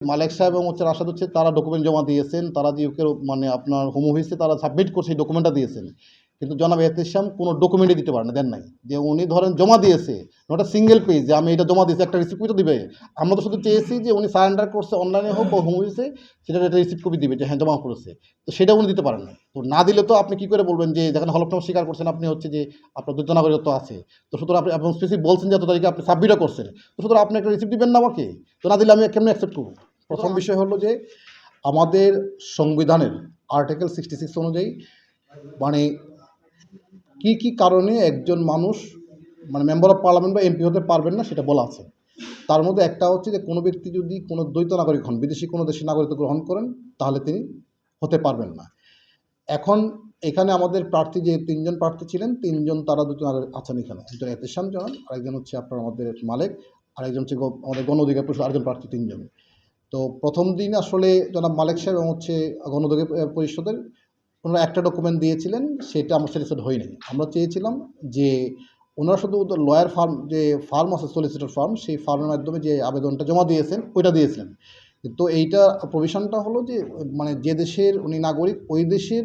মালেক সাহেব এবং হচ্ছে রাশাদ হচ্ছে তারা ডকুমেন্ট জমা দিয়েছেন, তারা যে ইউকের মানে আপনার হোম অফিসে তারা সাবমিট করছে ডকুমেন্টটা দিয়েছেন। কিন্তু জনাব এহতেশাম কোনো ডকুমেন্টই দিতে পারেন, দেন নাই। যে উনি ধরেন জমা দিয়েছে ওটা সিঙ্গেল পেজ যে আমি এটা জমা দিয়েছি, একটা রিসিপ্ট কপি তো দিবে। আমরা তো শুধু চেয়েছি যে উনি সারেন্ডার করছে অনলাইনে হোক বা হোম অফিসে সেটা একটা রিসিপ্ট কপি দিবে, যে হ্যাঁ জমা করেছে। তো সেটা উনি দিতে পারেন না তো না দিলে তো আপনি কী করে বলবেন যে, যেখানে হলফনামা স্বীকার করছেন, আপনি হচ্ছে যে আপনার দ্বৈত নাগরিকত্ব আছে। তো সুতরাং আপনি, এবং স্পেসিফিক বলছেন যে এত তারিখে আপনি সাবমিটও করছেন। তো সুতরাং আপনি একটা রিসিপ্ট দিবেন না আমাকে? তো না দিলে আমি কেমনি অ্যাকসেপ্ট করব? প্রথম বিষয় হলো যে আমাদের সংবিধানের আর্টিকেল সিক্সটি সিক্স অনুযায়ী মানে কি কি কারণে একজন মানুষ মানে মেম্বার অফ পার্লামেন্ট বা এমপি হতে পারবেন না সেটা বলা আছে। তার মধ্যে একটা হচ্ছে যে কোনো ব্যক্তি যদি কোনো দ্বৈত নাগরিক হন, বিদেশি কোনো দেশের নাগরিকত্ব গ্রহণ করেন, তাহলে তিনি হতে পারবেন না। এখন এখানে আমাদের প্রার্থী যে তিনজন প্রার্থী ছিলেন, তিনজন তারা দুজন আছেন এখানে। একজন এতেশাম জানান আরেকজন হচ্ছে আপনার আমাদের মালিক, আরেকজন হচ্ছে আমাদের গণ অধিকার পরিষদ, আরেকজন প্রার্থী তিনজন। তো প্রথম দিন আসলে জনাব মালিক সাহেব এবং হচ্ছে গণ অধিকার পরিষদের ওনারা একটা ডকুমেন্ট দিয়েছিলেন, সেটা আমরা স্যাটিসফাইড হয়নি আমরা চেয়েছিলাম যে ওনারা শুধু লয়ার ফার্ম যে ফার্ম আছে সলিসিটর ফার্ম সেই ফার্মের মাধ্যমে যে আবেদনটা জমা দিয়েছেন, ওইটা দিয়েছিলেন। তো এইটা প্রভিশনটা হলো যে মানে যে দেশের উনি নাগরিক, ওই দেশের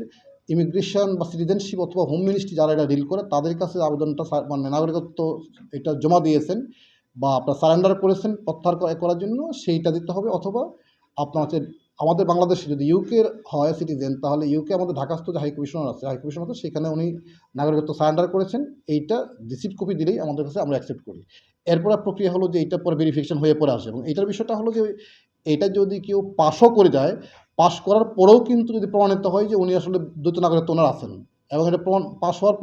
ইমিগ্রেশন বা সিটিজেনশিপ অথবা হোম মিনিস্ট্রি যারা এটা ডিল করে, তাদের কাছে আবেদনটা মানে নাগরিকত্ব এটা জমা দিয়েছেন। বা আপনার সারেন্ডার করেছেন প্রত্যাহার করার জন্য, সেইটা দিতে হবে অথবা আপনার হচ্ছে আমাদের বাংলাদেশে যদি ইউকের হয় সিটিজেন তাহলে ইউকে আমাদের ঢাকাস্থ যে হাই কমিশনার আছে হাই কমিশনার আছে সেখানে উনি নাগরিকত্ব সারেন্ডার করেছেন। এইটা রিসিপ্ট কপি দিলেই আমাদের কাছে আমরা অ্যাকসেপ্ট করি। এরপর প্রক্রিয়া হলো যে এইটা পরে ভেরিফিকেশন হয়ে পরে আসে এবং এইটার বিষয়টা হলো যে এটা যদি কেউ পাশও করে যায় পাশ করার পরেও কিন্তু যদি প্রমাণিত হয় যে উনি আসলে দ্বৈত নাগরিকত্ব ওনার আছেন। এবং এটা প্রমাণ পাশ হওয়ার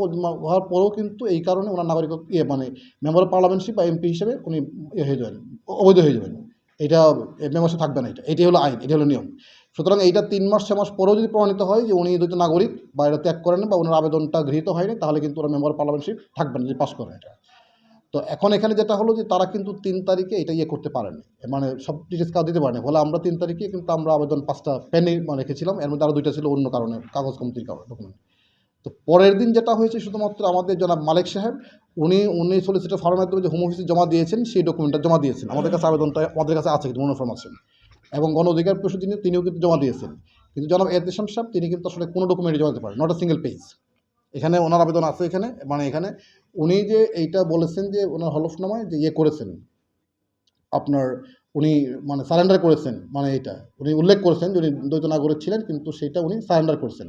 হওয়ার পরেও কিন্তু এই কারণে ওনার নাগরিক ইয়ে মানে মেম্বার অফ পার্লামেন্টশিপ বা এমপি হিসেবে উনি ইয়ে হয়ে যাবেন, অবৈধ হয়ে যাবেন। এটা মেম্বারশিপ থাকবে না এটা, এটাই হলো আইন এটা হলো নিয়ম। সুতরাং এইটা তিন মাস ছ মাস পরেও যদি প্রমাণিত হয় যে উনি দ্বৈত নাগরিক বা এটা ত্যাগ করেন বা ওনার আবেদনটা গৃহীত হয়নি, তাহলে কিন্তু ওরা মেম্বার পার্লামেন্টশিপ থাকবে না, যদি পাস করে এটা। তো এখন এখানে যেটা হলো যে তারা কিন্তু তিন তারিখে এটা ইয়ে করতে পারেনি মানে সব ডিটেলস কাজ দিতে পারেনি। ফলে আমরা তিন তারিখে কিন্তু আমরা আবেদন পাঁচটা পেনে মানে রেখেছিলাম, এর মধ্যে আরও দুইটা ছিল অন্য কারণে, কাগজ কমতির কারণে ডকুমেন্ট তো পরের দিন যেটা হয়েছে শুধুমাত্র আমাদের জনাব মালিক সাহেব, উনি উনি সলিসিটার ফার্মের মাধ্যমে যে হোম অফিসে জমা দিয়েছেন, সেই ডকুমেন্টটা জমা দিয়েছেন। আমাদের কাছে আবেদনটা, আমাদের কাছে আছে কিন্তু ইনফরমেশন এবং গণ অধিকার পরিষদ যিনি, তিনিও কিন্তু জমা দিয়েছেন। কিন্তু জনাব এহতেশাম সাহেব, তিনি কিন্তু আসলে কোনো ডকুমেন্ট জমা দিতে পারেন নট আ সিঙ্গেল পেজ এখানে ওনার আবেদন আছে এখানে মানে এখানে উনি যে এইটা বলেছেন যে ওনার হলফনামায় যে ইয়ে করেছেন, আপনার উনি মানে সারেন্ডার করেছেন মানে এইটা। উনি উল্লেখ করেছেন যে উনি দ্বৈত নাগরিক ছিলেন, কিন্তু সেটা উনি সারেন্ডার করেছেন।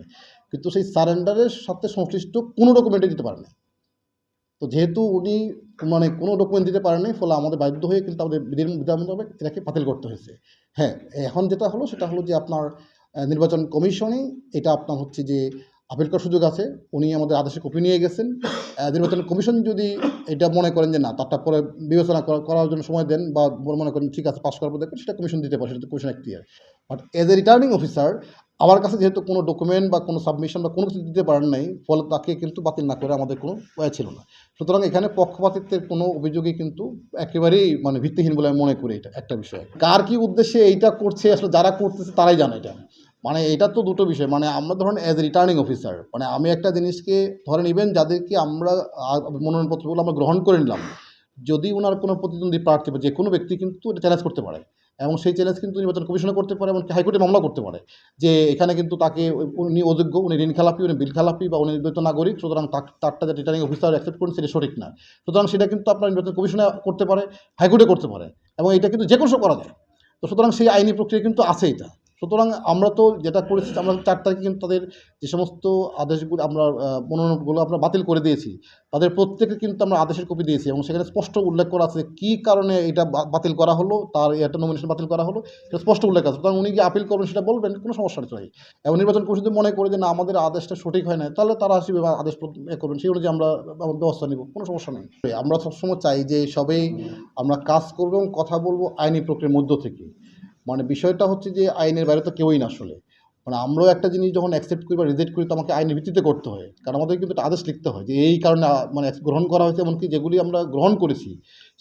কিন্তু সেই সারেন্ডারের সাথে সংশ্লিষ্ট কোনো ডকুমেন্টে দিতে পারেন। তো যেহেতু উনি মানে কোনো ডকুমেন্ট দিতে পারেনি, ফলে আমাদের বাধ্য হয়ে কিন্তু আমাদের বিধান এটাকে বাতিল করতে হয়েছে। হ্যাঁ এখন যেটা হলো সেটা হলো যে আপনার নির্বাচন কমিশনই এটা আপনার হচ্ছে যে আপিল করার সুযোগ আছে। উনি আমাদের আদেশে কপি নিয়ে গেছেন। নির্বাচন কমিশন যদি এটা মনে করেন যে না, তারটা পরে বিবেচনা করা- করার জন্য সময় দেন বা মনে করেন ঠিক আছে পাস করার পর দেখবেন সেটা কমিশন দিতে পারে, সেটা commission clear but as a returning officer আমার কাছে যেহেতু কোনো ডকুমেন্ট বা কোনো সাবমিশন বা কোনো কিছু দিতে পারেন নাই, ফলে তাকে কিন্তু বাতিল না করে আমাদের কোনো উপায় ছিল না। সুতরাং এখানে পক্ষপাতিত্বের কোনো অভিযোগই কিন্তু একেবারেই মানে ভিত্তিহীন বলে আমি মনে করি এটা একটা বিষয়। কার কি উদ্দেশ্যে এইটা করছে, আসলে যারা করতেছে তারাই জানে এটা। মানে এটা তো দুটো বিষয়। মানে আমরা ধরেন অ্যাজ রিটার্নিং অফিসার মানে আমি একটা জিনিসকে ধরেন ইভেন যাদেরকে আমরা মনোনয়নপত্রগুলো আমরা গ্রহণ করে নিলাম। যদি ওনার কোনো প্রতিদ্বন্দ্বী প্রার্থী বা যে কোনো ব্যক্তি কিন্তু এটা চ্যালেঞ্জ করতে পারে। এবং সেই চ্যালেঞ্জ কিন্তু নির্বাচন কমিশনে করতে পারে এমনকি হাইকোর্টে মামলা করতে পারে। যে এখানে কিন্তু তাকে উনি অযোগ্য, উনি ঋণ খেলাপি, উনি বিল খেলাপি বা উনি নির্বাচন নাগরিক, সুতরাং তারটা যে রিটার্নিং অফিসার অ্যাকসেপ্ট করেন, সেটা সঠিক না। সুতরাং সেটা কিন্তু আপনার নির্বাচন কমিশনে করতে পারে, হাইকোর্টে করতে পারে এবং এটা কিন্তু যে কোনো সব করা যায়। তো সুতরাং সেই আইনি প্রক্রিয়া কিন্তু আছে এটা। সুতরাং আমরা তো যেটা করেছি, আমরা চার তারিখে কিন্তু তাদের যে সমস্ত আদেশগুলো আমরা মনোনয়নগুলো আমরা বাতিল করে দিয়েছি। তাদের প্রত্যেকে কিন্তু আমরা আদেশের কপি দিয়েছি এবং সেখানে স্পষ্ট উল্লেখ করা আছে কী কারণে এটা বাতিল করা হলো, তার এটা নমিনেশন বাতিল করা হলো, সেটা স্পষ্ট উল্লেখ আছে। সুতরাং উনি যে আপিল করবেন, সেটা বলবেন, কোনো সমস্যা নেই এবং নির্বাচন কমিশন যদি মনে করে যে না, আমাদের আদেশটা সঠিক হয় না তাহলে তারা আসবে আদেশ এ করবেন, সেই অনুযায়ী আমরা ব্যবস্থা নিব, কোনো সমস্যা নেই। আমরা সবসময় চাই যে সবেই আমরা কাজ করব এবং কথা বলব আইনি প্রক্রিয়ার মধ্য থেকে। মানে বিষয়টা হচ্ছে যে আইনের বাইরে তো কেউই না আসলে। মানে আমরাও একটা জিনিস যখন অ্যাকসেপ্ট করি বা রিজেক্ট করি, তো আমাকে আইনের ভিত্তিতে করতে হয়। কারণ আমাদের কিন্তু একটা আদেশ লিখতে হয় যে এই কারণে মানে গ্রহণ করা হয়েছে, এমনকি যেগুলি আমরা গ্রহণ করেছি,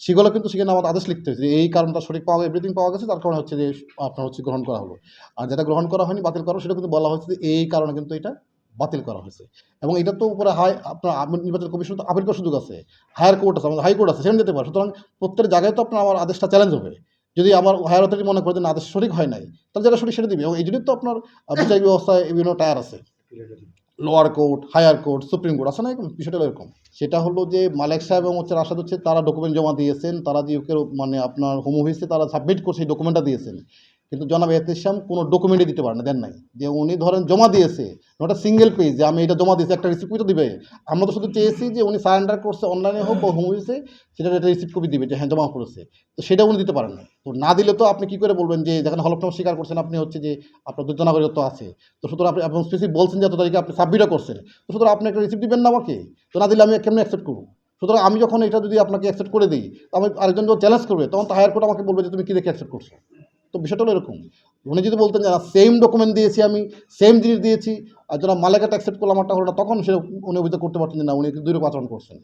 সেগুলো কিন্তু সেখানে আমাদের আদেশ লিখতে হয়েছে যে এই কারণটা সঠিক পাওয়া এভরিথিং পাওয়া গেছে, তার কারণে হচ্ছে যে আপনার হচ্ছে গ্রহণ করা হলো। আর যেটা গ্রহণ করা হয়নি, বাতিল করা সেটা কিন্তু বলা হয়েছে যে এই কারণে কিন্তু এটা বাতিল করা হয়েছে। এবং এটা তো উপরে হাই আপনার নির্বাচন কমিশন তো আপিল করার সুযোগ আছে। হায়ার কোর্ট আছে, আমাদের হাইকোর্ট আছে, সেখানে যেতে পারে। সুতরাং প্রত্যেক জায়গায় তো আপনার আমার আদেশটা চ্যালেঞ্জ হবে। যদি আবার হায়ার অথরিটি মনে করে যে না সঠিক হয় নাই, তাহলে যেটা সঠিক সেটা দিবে। এবং এই জন্যই তো আপনার বিচার ব্যবস্থায় বিভিন্ন টায়ার আছে। Lower court higher court supreme court আছে না এরকম? বিষয়টা এরকম। সেটা হলো যে মালিক সাহেব এবং হচ্ছে রাশাদ হচ্ছে, তারা ডকুমেন্ট জমা দিয়েছেন, তারা যে মানে আপনার হোম অফিসে তারা সাবমিট করছে এই ডকুমেন্টটা দিয়েছেন। কিন্তু জনাব এহতেশাম কোনো ডকুমেন্টই দিতে পারেন না, দেন নাই। যে উনি ধরেন জমা দিয়েছে ওটা সিঙ্গেল পেজ যে আমি এটা জমা দিয়েছি, একটা রিসিপ্ট তো দিবে। আমরা তো শুধু চেয়েছি যে উনি সারেন্ডার করছে অনলাইনে হোক বা হোম অফিসে সেটা একটা রিসিপ্ট কপি দিবে যে হ্যাঁ জমা করেছে। তো সেটা উনি দিতে পারেন না তো না দিলে তো আপনি কী করে বলবেন যে যেখানে হলফনামা স্বীকার করছেন আপনি হচ্ছে যে আপনার দুর্য নাগরিকত্ব আছে। তো সুতরাং আপনি এবং স্পেসিফিক বলছেন যে এত তারিখে আপনি সাবমিটও করছেন। তো সুতরাং আপনি একটা রিসিপ্ট দিবেন না আমাকে। তো না দিলে আমি কেমনি অ্যাকসেপ্ট করব? সুতরাং আমি যখন এটা যদি আপনাকে অ্যাকসেপ্ট করে দিই, তো আমি আরেকজন যখন চ্যালেঞ্জ করবে, তখন তো হায়ার কোর্ট আমাকে বলবে যে তুমি কী দেখে অ্যাকসেপ্ট করছ? তো বিষয়টা হলো এরকম। উনি যদি বলতেন যে সেম ডকুমেন্ট দিয়েছি আমি সেম জিনিস দিয়েছি, আর যারা মালিকাটা অ্যাকসেপ্ট করলাম আমারটা হলো তখন সে উনি অভিযোগ করতে পারতেন যে, না, উনি দুই রকম আচরণ করছেন।